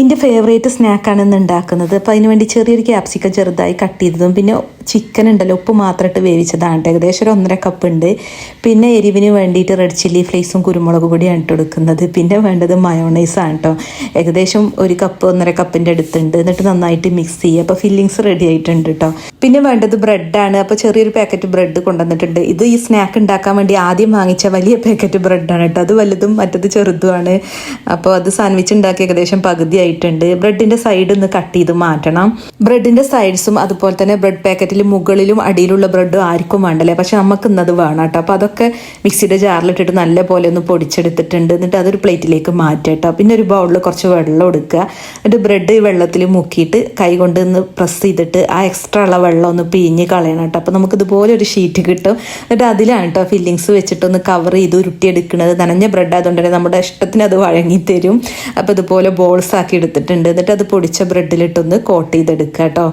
എന്റെ ഫേവറേറ്റ് സ്നാക്കാണ് ഇന്ന് ഉണ്ടാക്കുന്നത്. അപ്പോൾ അതിനുവേണ്ടി ചെറിയൊരു ക്യാപ്സിക്കം ചെറുതായി കട്ട് ചെയ്തതും പിന്നെ ചിക്കൻ ഉണ്ടല്ലോ ഉപ്പ് മാത്രം മാത്രമായിട്ട് വേവിച്ചതാണ്. ഏകദേശം ഒരു ഒന്നര കപ്പ് ഉണ്ട്. പിന്നെ എരിവിന് വേണ്ടിയിട്ട് റെഡ് ചില്ലി ഫ്ലേക്സും കുരുമുളക് പൊടിയാണ് ഇട്ട് കൊടുക്കുന്നത് പിന്നെ വേണ്ടത് മയോണൈസ് ആണ് കേട്ടോ ഏകദേശം ഒരു കപ്പ് ഒന്നര കപ്പിന്റെ അടുത്തുണ്ട്. എന്നിട്ട് നന്നായിട്ട് മിക്സ് ചെയ്യുക. അപ്പോൾ ഫില്ലിങ്സ് റെഡി ആയിട്ടുണ്ട് കേട്ടോ പിന്നെ വേണ്ടത് ബ്രെഡാണ് അപ്പോൾ ചെറിയൊരു പാക്കറ്റ് ബ്രെഡ് കൊണ്ടുവന്നിട്ടുണ്ട്. ഇത് ഈ സ്നാക്ക് ഉണ്ടാക്കാൻ വേണ്ടി ആദ്യം വാങ്ങിച്ച വലിയ പാക്കറ്റ് ബ്രെഡാണ് കേട്ടോ അത് വലുതും മറ്റത് ചെറുതുമാണ്. അപ്പോൾ അത് സാൻഡ്വിച്ച് ഉണ്ടാക്കി ഏകദേശം പകുതി ആയിട്ടുണ്ട്. ബ്രെഡിന്റെ സൈഡ് ഒന്ന് കട്ട് ചെയ്ത് മാറ്റണം. ബ്രെഡിന്റെ സൈഡ്സും അതുപോലെ തന്നെ ബ്രെഡ് പാക്കറ്റിൽ മുകളിലും അടിയിലുള്ള ബ്രെഡും ആർക്കും വേണ്ടല്ലേ? പക്ഷെ നമുക്ക് ഇന്നത് വേണം കേട്ടോ. അപ്പോൾ അതൊക്കെ മിക്സിയുടെ ജാറിലിട്ടിട്ട് നല്ല പോലെ ഒന്ന് പൊടിച്ചെടുത്തിട്ടുണ്ട്. എന്നിട്ട് അതൊരു പ്ലേറ്റിലേക്ക് മാറ്റുക കേട്ടോ. പിന്നെ ഒരു ബൗളിൽ കുറച്ച് വെള്ളം എടുക്കുക. എന്നിട്ട് ബ്രെഡ് വെള്ളത്തിൽ മുക്കിയിട്ട് കൈ കൊണ്ട് ഒന്ന് പ്രസ് ചെയ്തിട്ട് ആ എക്സ്ട്രാ ഉള്ള വെള്ളം ഒന്ന് പിഴിഞ്ഞ് കളയണം കേട്ടോ. നമുക്ക് ഇതുപോലെ ഒരു ഷീറ്റ് കിട്ടും. എന്നിട്ട് അതിലാണ് കേട്ടോ ഫില്ലിങ്സ് വെച്ചിട്ട് ഒന്ന് കവർ ചെയ്ത് ഉരുട്ടിയെടുക്കുന്നത്. നനഞ്ഞ ബ്രെഡ് ആയതുകൊണ്ട് തന്നെ നമ്മുടെ ഇഷ്ടത്തിന് അത് വഴങ്ങി തരും അപ്പോൾ ഇതുപോലെ ബോൾസ് ആക്കി എടുത്തിട്ടുണ്ട്. എന്നിട്ട് അത് പൊടിച്ച ബ്രെഡിലിട്ടൊന്ന് കോട്ട് ചെയ്തെടുക്കുക കേട്ടോ.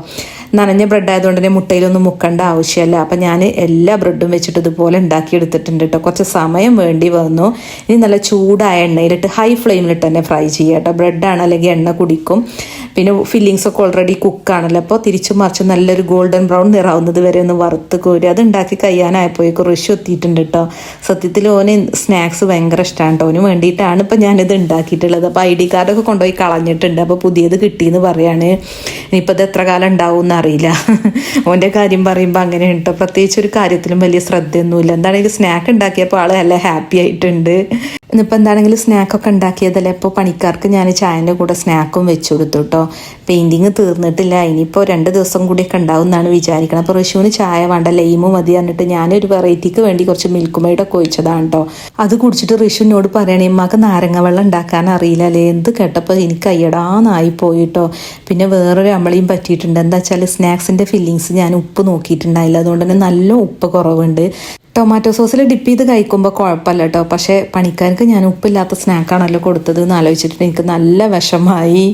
നനഞ്ഞ ബ്രെഡ് ആയതുകൊണ്ട് തന്നെ മുട്ടയിലൊന്നും മുക്കേണ്ട ആവശ്യമല്ല. അപ്പം ഞാൻ എല്ലാ ബ്രെഡും വെച്ചിട്ട് ഇതുപോലെ ഉണ്ടാക്കി എടുത്തിട്ടുണ്ട് കേട്ടോ കുറച്ച് സമയം വേണ്ടി വന്നു. ഇനി നല്ല ചൂടായ എണ്ണയിലിട്ട് ഹൈ ഫ്ലെയിമിലിട്ട് തന്നെ ഫ്രൈ ചെയ്യുക കേട്ടോ ബ്രെഡാണ് അല്ലെങ്കിൽ എണ്ണ കുടിക്കും. പിന്നെ ഫില്ലിങ്സ് ഒക്കെ ഓൾറെഡി കുക്കാണല്ലോ അപ്പോൾ തിരിച്ചു മറിച്ച് നല്ലൊരു ഗോൾഡൻ ബ്രൗൺ നിറാവുന്നത് വരെ ഒന്ന് വറുത്ത് കോരി അത് ഉണ്ടാക്കി കഴിയാനായപ്പോഴേക്കും ഋഷി എത്തിയിട്ടുണ്ട് കേട്ടോ സത്യത്തിൽ ഓന് സ്നാക്സ് ഭയങ്കര ഇഷ്ടമാണ് കേട്ടോ ഓന് വേണ്ടിയിട്ടാണ് ഇപ്പം ഞാനിത് ഉണ്ടാക്കിയിട്ടുള്ളത് അപ്പോൾ ഐ ഡി കാർഡൊക്കെ കൊണ്ടുപോയി കളഞ്ഞിട്ടുണ്ട്. അപ്പോൾ പുതിയത് കിട്ടിയെന്ന് പറയാണ്. ഇനിയിപ്പോൾ ഇത് എത്ര കാലം ഉണ്ടാവും എന്നറിയില്ല ഓന്റെ കാര്യം പറയുമ്പോൾ അങ്ങനെ കേട്ടോ പ്രത്യേകിച്ച് ഒരു കാര്യത്തിലും വലിയ ശ്രദ്ധയൊന്നുമില്ല. എന്താണെങ്കിൽ സ്നാക്ക് ഉണ്ടാക്കിയപ്പോൾ ആൾ നല്ല ഹാപ്പി ആയിട്ടുണ്ട്. ഇന്നിപ്പോൾ എന്താണെങ്കിലും സ്നാക്കൊക്കെ ഉണ്ടാക്കിയതല്ലേ? ഇപ്പോൾ പണിക്കാർക്ക് ഞാൻ ചായന്റെ കൂടെ സ്നാക്കും വെച്ചു കൊടുത്തു കേട്ടോ പെയിന്റിങ് തീർന്നിട്ടില്ല. ഇനിയിപ്പോൾ രണ്ട് ദിവസം കൂടിയൊക്കെ ഉണ്ടാവും എന്നാണ് വിചാരിക്കണം അപ്പോൾ ഋഷുവിന് ചായ വേണ്ട ലൈമ് മതി എന്നിട്ട് ഞാനൊരു വെറൈറ്റിക്ക് വേണ്ടി കുറച്ച് മിൽക്ക് മെയ്ഡൊക്കെ ഒഴിച്ചതാണ് കേട്ടോ അത് കുടിച്ചിട്ട് ഋഷുവിനോട് പറയണേ ഇമ്മക്ക് നാരങ്ങ വെള്ളം ഉണ്ടാക്കാൻ അറിയില്ല അല്ലേ? എന്ത് കേട്ടപ്പോൾ എനിക്ക് അയ്യടാന്നായി പോയിട്ടോ പിന്നെ വേറൊരു അമ്മളിയും പറ്റിയിട്ടുണ്ട്. എന്താ വെച്ചാൽ സ്നാക്സിന്റെ ഫില്ലിങ്സ് ഞാൻ ഉപ്പ് നോക്കിയിട്ടുണ്ടായില്ല. അതുകൊണ്ട് തന്നെ നല്ല ഉപ്പ് കുറവുണ്ട്. ടൊമാറ്റോ സോസിൽ ഡിപ്പ് ചെയ്ത് കഴിക്കുമ്പോൾ കുഴപ്പമില്ല കേട്ടോ പക്ഷേ പണിക്കാർക്ക് ഞാൻ ഉപ്പില്ലാത്ത സ്നാക്കാണല്ലോ കൊടുത്തത് എന്ന് ആലോചിച്ചിട്ട് എനിക്ക് നല്ല വിഷമായി.